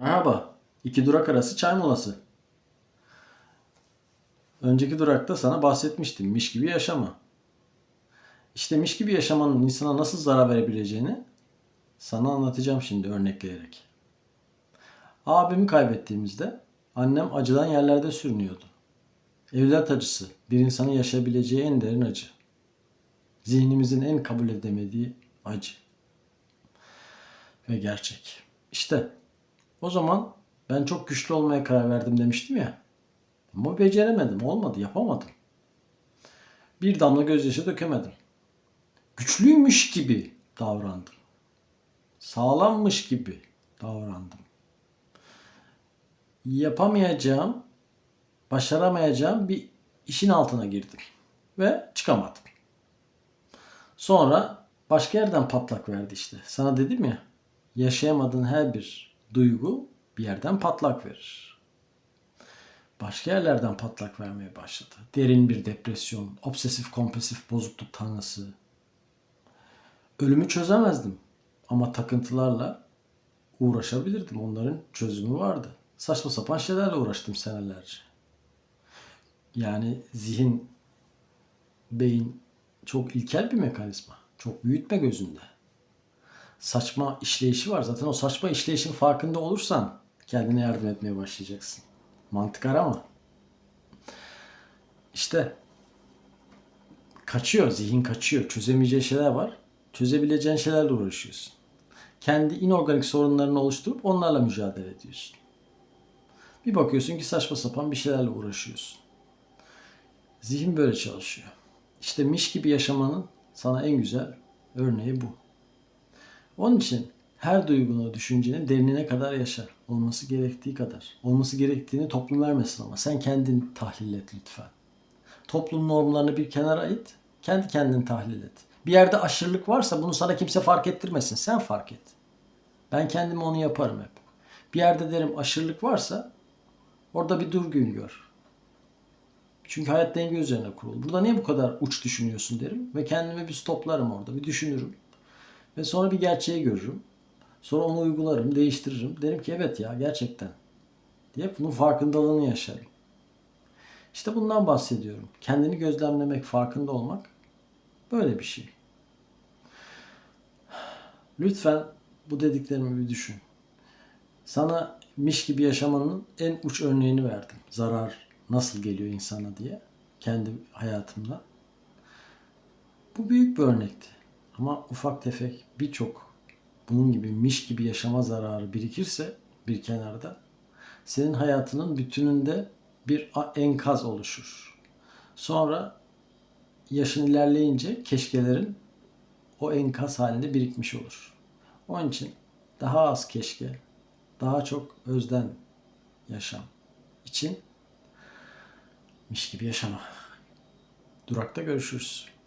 Merhaba. İki durak arası çay molası. Önceki durakta sana bahsetmiştim. Miş gibi yaşama. İşte miş gibi yaşamanın insana nasıl zarar verebileceğini sana anlatacağım şimdi örnekleyerek. Abimi kaybettiğimizde annem acıdan yerlerde sürünüyordu. Evlat acısı bir insanın yaşayabileceği en derin acı. Zihnimizin en kabul edemediği acı. Ve gerçek. İşte o zaman ben çok güçlü olmaya karar verdim demiştim ya. Ama beceremedim, olmadı, yapamadım. Bir damla gözyaşı dökemedim. Güçlüymüş gibi davrandım. Sağlammış gibi davrandım. Yapamayacağım, başaramayacağım bir işin altına girdim. Ve çıkamadım. Sonra başka yerden patlak verdi işte. Sana dedim ya, yaşayamadığın her bir duygu bir yerden patlak verir. Başka yerlerden patlak vermeye başladı. Derin bir depresyon, obsesif kompulsif bozukluk tanrısı. Ölümü çözemezdim ama takıntılarla uğraşabilirdim. Onların çözümü vardı. Saçma sapan şeylerle uğraştım senelerce. Yani zihin, beyin çok ilkel bir mekanizma. Çok büyütme gözünde saçma işleyişi var. Zaten o saçma işleyişin farkında olursan kendine yardım etmeye başlayacaksın. Mantık arama. İşte kaçıyor, zihin kaçıyor. Çözemeyeceği şeyler var. Çözebileceğin şeylerle uğraşıyorsun. Kendi inorganik sorunlarını oluşturup onlarla mücadele ediyorsun. Bir bakıyorsun ki saçma sapan bir şeylerle uğraşıyorsun. Zihin böyle çalışıyor. İşte miş gibi yaşamanın sana en güzel örneği bu. Onun için her duygunu, düşüncenin derinine kadar yaşa. Olması gerektiği kadar. Olması gerektiğini toplum vermesin ama. Sen kendin tahlil et lütfen. Toplum normlarını bir kenara it. Kendi kendini tahlil et. Bir yerde aşırılık varsa bunu sana kimse fark ettirmesin. Sen fark et. Ben kendim onu yaparım hep. Bir yerde derim aşırılık varsa orada bir dur gün gör. Çünkü hayat denge üzerine kurulu. Burada niye bu kadar uç düşünüyorsun derim ve kendimi bir stoplarım orada, bir düşünürüm. Ve sonra bir gerçeği görürüm. Sonra onu uygularım, değiştiririm. Derim ki evet ya gerçekten. Diye bunun farkındalığını yaşarım. İşte bundan bahsediyorum. Kendini gözlemlemek, farkında olmak böyle bir şey. Lütfen bu dediklerimi bir düşün. Sana miş gibi yaşamanın en uç örneğini verdim. Zarar nasıl geliyor insana diye. Kendi hayatımda. Bu büyük bir örnekti. Ama ufak tefek birçok bunun gibi miş gibi yaşama zararı birikirse bir kenarda senin hayatının bütününde bir enkaz oluşur. Sonra yaşın ilerleyince keşkelerin o enkaz halinde birikmiş olur. Onun için daha az keşke, daha çok özden yaşam için miş gibi yaşama. Durakta görüşürüz.